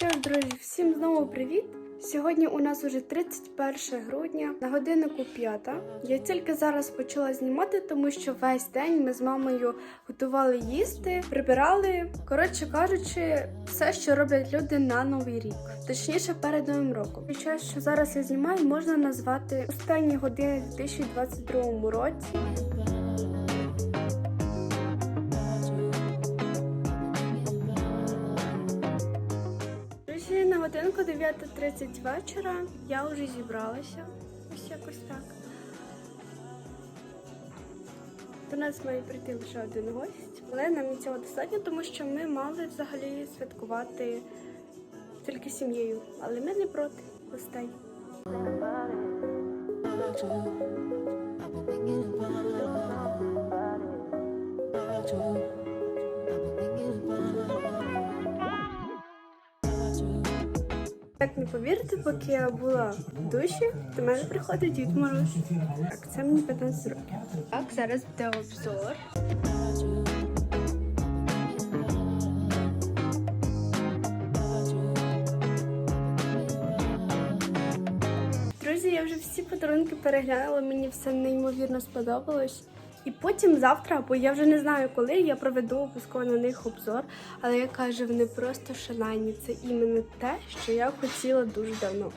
Що ж, друзі, всім знову привіт! Сьогодні у нас уже 31 грудня, на годиннику 5. Я тільки зараз почала знімати, тому що весь день ми з мамою готували їсти, прибирали. Коротше кажучи, все, що роблять люди на новий рік, точніше перед новим роком. І час, що зараз я знімаю, можна назвати останні години в 2022 році. Годинку 9.30 вечора я вже зібралася. Ось якось так. До нас має прийти лише один гость, але нам і цього достатньо, тому що ми мали взагалі святкувати тільки сім'єю, але ми не проти гостей. Так не повірите, поки я була в душі, до мене приходить Дід Мороз. Так, це мені 15 років. Так, зараз буде обзор. Друзі, я вже всі подарунки переглянула, мені все неймовірно сподобалось. І потім завтра, бо я вже не знаю коли, я проведу обов'язково на них обзор. Але я кажу, вони просто шалені. Це іменно те, що я хотіла дуже давно.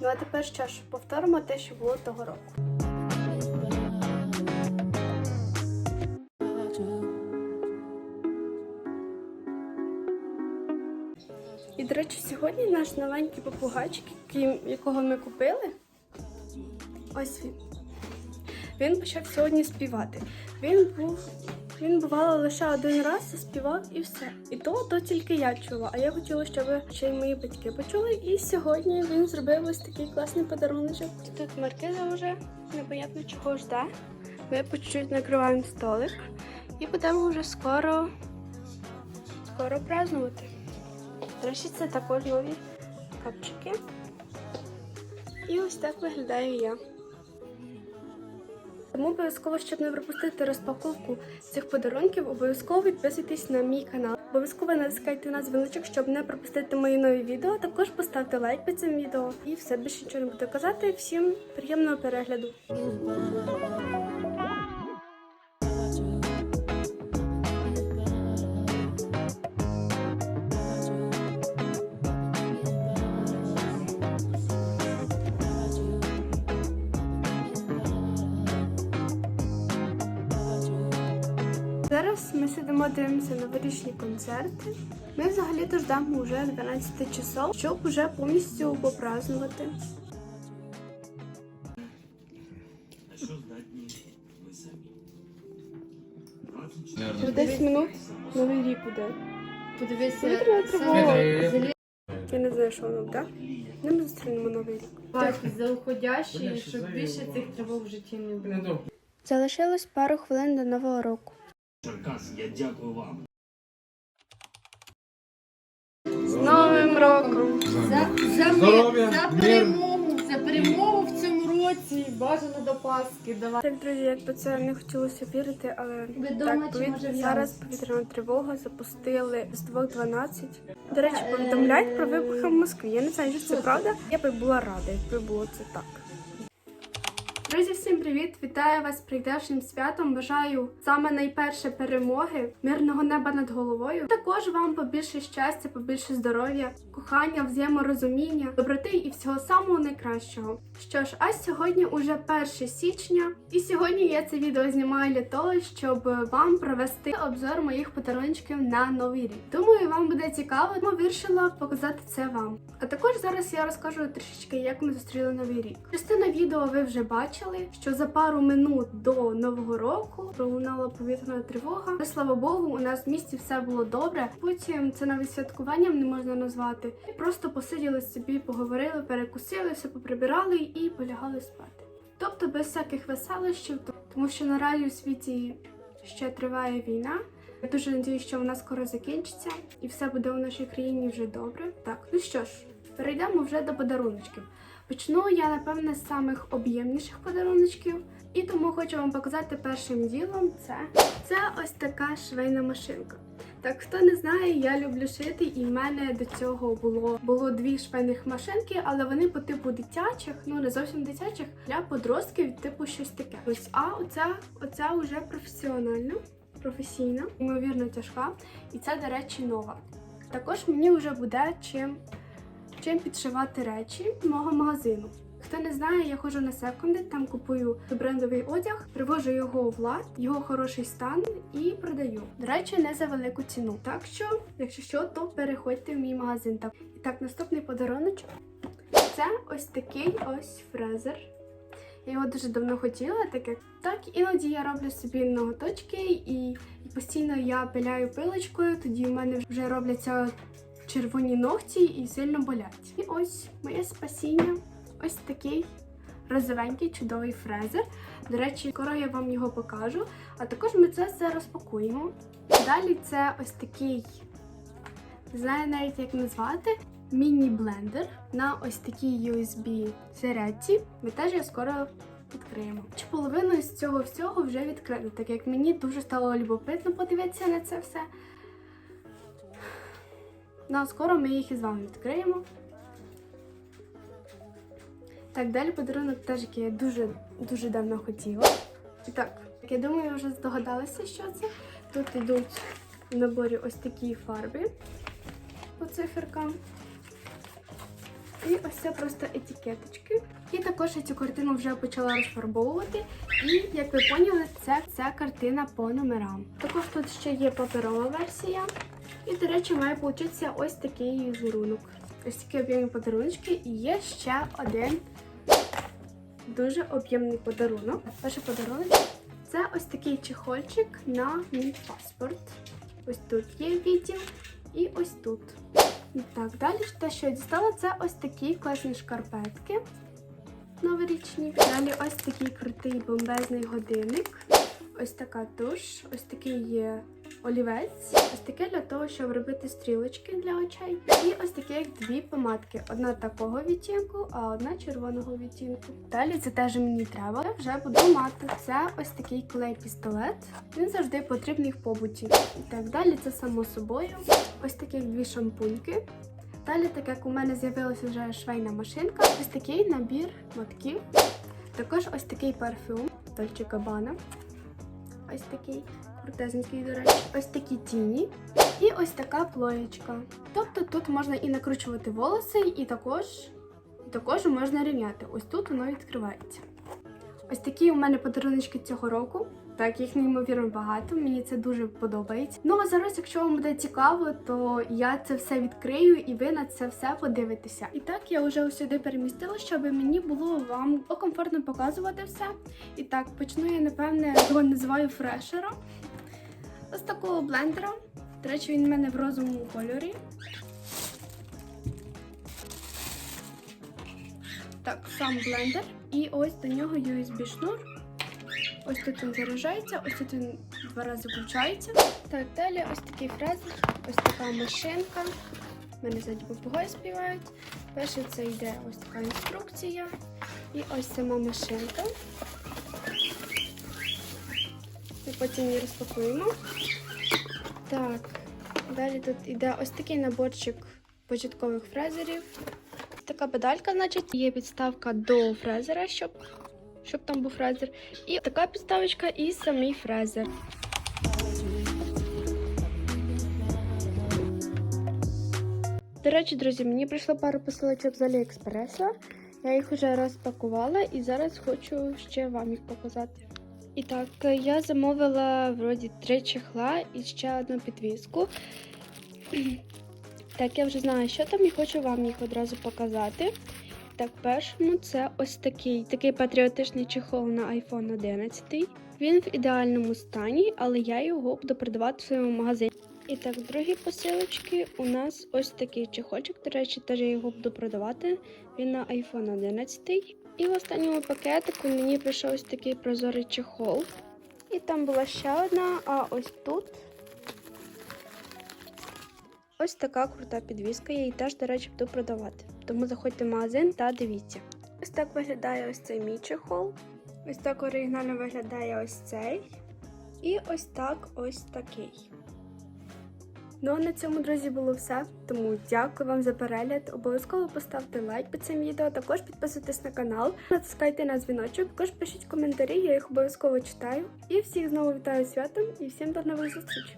Ну а тепер що ж, повторимо те, що було того року. І, до речі, сьогодні наш новенький попугайчик, якого ми купили. Ось він. Він почав сьогодні співати. Він був. Він бувало лише один раз співав і все. І то, то тільки я чула. А я хотіла, щоб ще й мої батьки почули. І сьогодні він зробив ось такий класний подарунок. Тут маркиза вже непонятно чого жде. Ми по чуть-чуть накриваємо столик і будемо вже скоро, скоро празднувати. Речі, це також нові капчики. І ось так виглядаю я. Тому обов'язково, щоб не пропустити розпаковку цих подарунків, обов'язково підписуйтесь на мій канал. Обов'язково натискайте на дзвіночок, щоб не пропустити мої нові відео. Також поставте лайк під цим відео. І все більше нічого не буду казати. Всім приємного перегляду. Зараз ми сидимо, дивимося новорічні концерти. Ми взагалі-то ждемо вже 12 часов, щоб вже повністю попразнувати. Через 10 минут новий рік буде. Подивися, Витрила Я не знаю, що воно буде. Не ми зустрінемо новий рік. баки заходящі, щоб більше цих тривог в житті не було. Залишилось пару хвилин до нового року. Черкас, я дякую вам. З Новим роком! За, за, Здоров'я, мир, за мир. перемогу, за перемогу в цьому році. Бажано до Пасхи. Давай. Так, друзі, як би це не хотілося вірити, але Ви так, дома чи повіт- може зараз повітряна тривога запустили з 2.12. До речі, повідомляють про вибухи в Москві. Я не знаю, чи це правда. Я би була рада, якби було це так. Друзі, всім привіт! Вітаю вас з прийдешнім святом. Бажаю саме найперше перемоги, мирного неба над головою. Також вам побільше щастя, побільше здоров'я, кохання, взаєморозуміння, доброти і всього самого найкращого. Що ж, а сьогодні уже 1 січня, і сьогодні я це відео знімаю для того, щоб вам провести обзор моїх подарунків на новий рік. Думаю, вам буде цікаво, тому вирішила показати це вам. А також зараз я розкажу трішечки, як ми зустріли новий рік. Частина відео ви вже бачили, що за пару минут до нового року пролунала повітряна тривога. Але, слава Богу, у нас в місті все було добре. Потім це навіть святкуванням не можна назвати. Просто посиділи собі, поговорили, перекусили, все поприбирали і полягали спати. Тобто без всяких веселощів, тому що наразі у світі ще триває війна. Я дуже надіюсь, що вона скоро закінчиться і все буде у нашій країні вже добре. Так, ну що ж, перейдемо вже до подаруночків. Почну я, напевне, з самих об'ємніших подаруночків. І тому хочу вам показати першим ділом це. Це ось така швейна машинка. Так, хто не знає, я люблю шити, і в мене до цього було було дві швейних машинки, але вони по типу дитячих, ну не зовсім дитячих, для подростків, типу щось таке. Ось, а оця, оця вже професіональна, професійна, ймовірно тяжка, і це, до речі, нова. Також мені вже буде чим, чим підшивати речі мого магазину. Хто не знає, я ходжу на секунди, там купую брендовий одяг, привожу його в лад, його хороший стан і продаю. До речі, не за велику ціну. Так що, якщо що, то переходьте в мій магазин. Так, і так, наступний подарунок. Це ось такий ось фрезер. Я його дуже давно хотіла, так як так іноді я роблю собі ноготочки і постійно я пиляю пилочкою, тоді в мене вже робляться червоні ногті і сильно болять. І ось моє спасіння. Ось такий розовенький чудовий фрезер. До речі, скоро я вам його покажу. А також ми це все розпакуємо. Далі це ось такий, не знаю навіть як назвати, міні-блендер на ось такій USB зарядці. Ми теж його скоро відкриємо. Чи половину з цього всього вже відкрито, так як мені дуже стало любопитно подивитися на це все. Ну, а скоро ми їх із вами відкриємо. Так, далі подарунок теж, який я дуже дуже давно хотіла. І так, я думаю, ви вже здогадалися, що це. Тут йдуть в наборі ось такі фарби по циферкам. І ось це просто етикеточки. І також я цю картину вже почала розфарбовувати. І, як ви поняли, це, це картина по номерам. Також тут ще є паперова версія. І, до речі, має получитися ось такий візерунок. Ось такі об'ємні подарунки. І є ще один дуже об'ємний подарунок. Перший подарунок це ось такий чехольчик на мій паспорт. Ось тут є відділ і ось тут. І так, далі те, що я дістала, це ось такі класні шкарпетки новорічні. Далі ось такий крутий бомбезний годинник. Ось така туш, ось такий є олівець, ось таке для того, щоб робити стрілочки для очей. І ось такі як дві помадки. Одна такого відтінку, а одна червоного відтінку. Далі це теж мені треба. Я вже буду мати. Це ось такий клей-пістолет. Він завжди потрібний в побуті. Так далі це само собою. Ось такі дві шампуньки. Далі, так як у мене з'явилася вже швейна машинка, ось такий набір мотків. Також ось такий парфюм Dolce Gabbana. Ось такий крутезненький, до речі. Ось такі тіні. І ось така плоєчка. Тобто тут можна і накручувати волоси, і також, і також можна рівняти. Ось тут воно відкривається. Ось такі у мене подарунки цього року. Так, їх неймовірно багато, мені це дуже подобається. Ну а зараз, якщо вам буде цікаво, то я це все відкрию і ви на це все подивитеся. І так я вже сюди перемістила, щоб мені було вам комфортно показувати все. І так, почну я, напевне, його називаю фрешером. Ось такого блендера. До речі, він в мене в розовому кольорі. Так, сам блендер. І ось до нього USB-шнур. Ось тут він заряджається, ось тут він два рази включається. Так, далі ось такий фрезер, ось така машинка. У мене ззаді попугаї співають. Перше це йде ось така інструкція. І ось сама машинка. І потім її розпакуємо. Так, далі тут йде ось такий наборчик початкових фрезерів. Така педалька, значить, є підставка до фрезера, щоб щоб там був фрезер. І така підставочка і самий фрезер. До речі, друзі, мені прийшло пару посилочок з Аліекспреса. Я їх вже розпакувала і зараз хочу ще вам їх показати. І так, я замовила вроді три чехла і ще одну підвіску. Так, я вже знаю, що там, і хочу вам їх одразу показати. Так, першому це ось такий такий патріотичний чехол на iPhone 11. Він в ідеальному стані, але я його буду продавати в своєму магазині. І так, в другій посилочці у нас ось такий чехольчик. До речі, теж я його буду продавати. Він на iPhone 11. І в останньому пакетику мені прийшов ось такий прозорий чехол. І там була ще одна, а ось тут ось така крута підвіска. Я її теж, до речі, буду продавати. Тому заходьте в магазин та дивіться. Ось так виглядає ось цей мій чехол. Ось так оригінально виглядає ось цей. І ось так ось такий. Ну а на цьому, друзі, було все. Тому дякую вам за перегляд. Обов'язково поставте лайк під цим відео. Також підписуйтесь на канал, натискайте на дзвіночок, також пишіть коментарі, я їх обов'язково читаю. І всіх знову вітаю святом і всім до нових зустрічей!